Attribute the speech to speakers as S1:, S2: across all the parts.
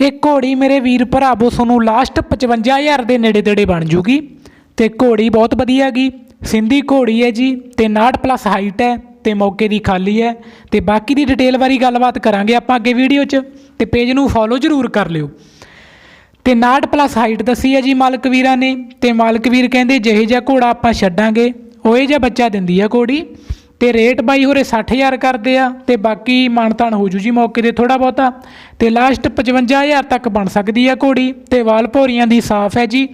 S1: ਇਹ ਘੋੜੀ ਮੇਰੇ ਵੀਰ ਭਰਾਵੋ ਤੁਹਾਨੂੰ ਲਾਸਟ 55000 ਦੇ ਨੇੜੇ ਤੇੜੇ ਬਣ ਜੂਗੀ। ਤੇ ਘੋੜੀ ਬਹੁਤ ਵਧੀਆ ਹੈਗੀ ਸਿੰਧੀ ਘੋੜੀ ਹੈ ਜੀ, ਤੇ 59 ਪਲੱਸ ਹਾਈਟ ਹੈ, ਤੇ ਮੌਕੇ ਦੀ ਖਾਲੀ ਹੈ। ਤੇ ਬਾਕੀ ਦੀ ਡਿਟੇਲ ਬਾਰੇ ਗੱਲਬਾਤ ਕਰਾਂਗੇ ਆਪਾਂ ਅੱਗੇ ਵੀਡੀਓ 'ਚ, ਤੇ ਪੇਜ ਨੂੰ ਫੋਲੋ ਜ਼ਰੂਰ ਕਰ ਲਿਓ। ਤੇ 59 ਪਲੱਸ ਹਾਈਟ ਦੱਸੀ ਹੈ ਜੀ ਮਾਲਕ ਵੀਰਾਂ ਨੇ। ਤੇ ਮਾਲਕ ਵੀਰ ਕਹਿੰਦੇ, ਜਿਹੇ ਜਿਹਾ ਘੋੜਾ ਆਪਾਂ ਛੱਡਾਂਗੇ, ਉਹੇ ਜਿਹਾ ਬੱਚਾ ਦਿੰਦੀ ਆ ਘੋੜੀ। ਤੇ ਰੇਟ ਬਾਈ ਹੋਰੇ 60000 ਕਰਦੇ ਆ, ਤੇ ਬਾਕੀ ਮਾਨਤਾਨ ਹੋ ਜੂ ਜੀ ਮੌਕੇ ਤੇ ਥੋੜਾ ਬਹੁਤਾ। ਤੇ ਲਾਸਟ 55000 ਤੱਕ ਬਣ ਸਕਦੀ ਆ ਘੋੜੀ, ਤੇ ਵਾਲ ਭੋਰੀਆਂ ਦੀ ਸਾਫ਼ ਹੈ ਜੀ।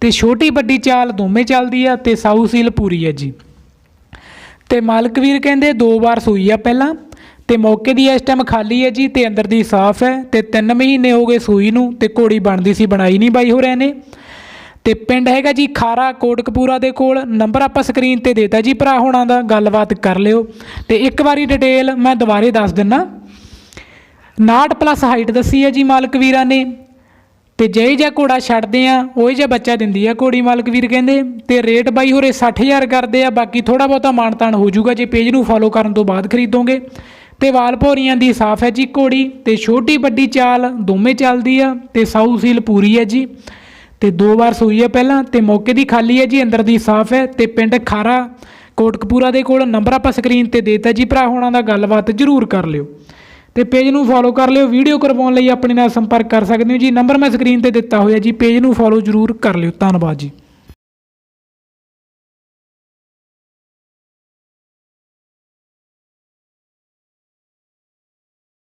S1: ਤੇ ਛੋਟੀ ਵੱਡੀ ਚਾਲ ਦੋਵੇਂ ਚੱਲਦੀ ਆ, ਤੇ ਸਾਊ ਸੀਲ ਪੂਰੀ ਹੈ ਜੀ। ਤੇ ਮਾਲਕ ਵੀਰ ਕਹਿੰਦੇ ਦੋ ਵਾਰ ਸੂਈ ਆ ਪਹਿਲਾਂ, ਤੇ ਮੌਕੇ ਦੀ ਇਸ ਟਾਈਮ ਖਾਲੀ ਹੈ ਜੀ, ਤੇ ਅੰਦਰ ਦੀ ਸਾਫ਼ ਹੈ, ਤੇ 3 ਮਹੀਨੇ ਹੋ ਗਏ ਸੂਈ ਨੂੰ, ਤੇ ਘੋੜੀ ਬਣਦੀ ਸੀ, ਬਣਾਈ ਨਹੀਂ ਬਾਈ ਹੋ ਰਹੇ ਨੇ। ਤੇ ਪਿੰਡ ਹੈਗਾ ਜੀ ਖਾਰਾ ਕੋਟਕਪੂਰਾ ਦੇ ਕੋਲ। ਨੰਬਰ ਆਪਾਂ ਸਕਰੀਨ ਤੇ ਦੇਤਾ ਜੀ ਭਰਾ ਹੋਣਾ ਦਾ, ਗੱਲਬਾਤ ਕਰ ਲਿਓ। ਤੇ ਇੱਕ ਵਾਰੀ ਡਿਟੇਲ ਮੈਂ ਦੁਬਾਰੇ ਦੱਸ ਦਿੰਨਾ। 59 ਪਲੱਸ ਹਾਈਟ ਦੱਸੀ ਹੈ ਜੀ ਮਾਲਕ ਵੀਰਾਂ ਨੇ। ਤੇ ਜਿਹੇ ਜਿਹਾ ਘੋੜਾ ਛੱਡਦੇ ਆ, ਉਹੀ ਜਿਹਾ ਬੱਚਾ ਦਿੰਦੀ ਆ ਘੋੜੀ ਮਾਲਕ ਵੀਰ ਕਹਿੰਦੇ। ਤੇ ਰੇਟ ਬਾਈ ਹੋਰੇ 60000 ਕਰਦੇ ਆ, ਬਾਕੀ ਥੋੜਾ ਬਹੁਤਾ ਮਾਨਤਾਨ ਹੋ ਜਾਊਗਾ ਜੇ ਪੇਜ ਨੂੰ ਫੋਲੋ ਕਰਨ ਤੋਂ ਬਾਅਦ ਖਰੀਦੋਗੇ। ਤੇ ਵਾਲ ਭੋਰੀਆਂ ਦੀ ਸਾਫ਼ ਹੈ ਜੀ ਘੋੜੀ, ਤੇ ਛੋਟੀ ਵੱਡੀ ਚਾਲ ਦੋਵੇਂ ਚੱਲਦੀ ਆ, ਤੇ ਸਾਊ ਸੀਲ ਪੂਰੀ ਹੈ ਜੀ। ਤੇ ਦੋ ਵਾਰ ਸੂਈ ਹੈ ਪਹਿਲਾਂ ਤੇ ਮੌਕੇ ਦੀ ਖਾਲੀ ਹੈ ਜੀ, ਅੰਦਰ ਦੀ ਸਾਫ਼ ਹੈ ਤੇ ਪਿੰਡ ਖਾਰਾ, ਕੋਟਕਪੂਰਾ ਦੇ ਕੋਲ ਨੰਬਰ ਆਪਾਂ ਸਕਰੀਨ ਤੇ ਦੇਤਾ ਜੀ ਭਰਾ ਹੋਣਾ ਦਾ, ਗੱਲਬਾਤ ਜ਼ਰੂਰ ਕਰ ਲਿਓ। ਤੇ ਪੇਜ ਨੂੰ ਫੋਲੋ ਕਰ ਲਿਓ ਵੀਡੀਓ ਕਰਵਾਉਣ ਲਈ ਆਪਣੇ ਨਾਲ ਸੰਪਰਕ ਕਰ ਸਕਦੇ ਹੋ ਜੀ। ਨੰਬਰ ਮੈਂ ਸਕਰੀਨ ਤੇ ਦਿੱਤਾ ਹੋਇਆ ਜੀ, ਪੇਜ ਨੂੰ ਫੋਲੋ ਜ਼ਰੂਰ ਕਰ ਲਿਓ। ਧੰਨਵਾਦ ਜੀ।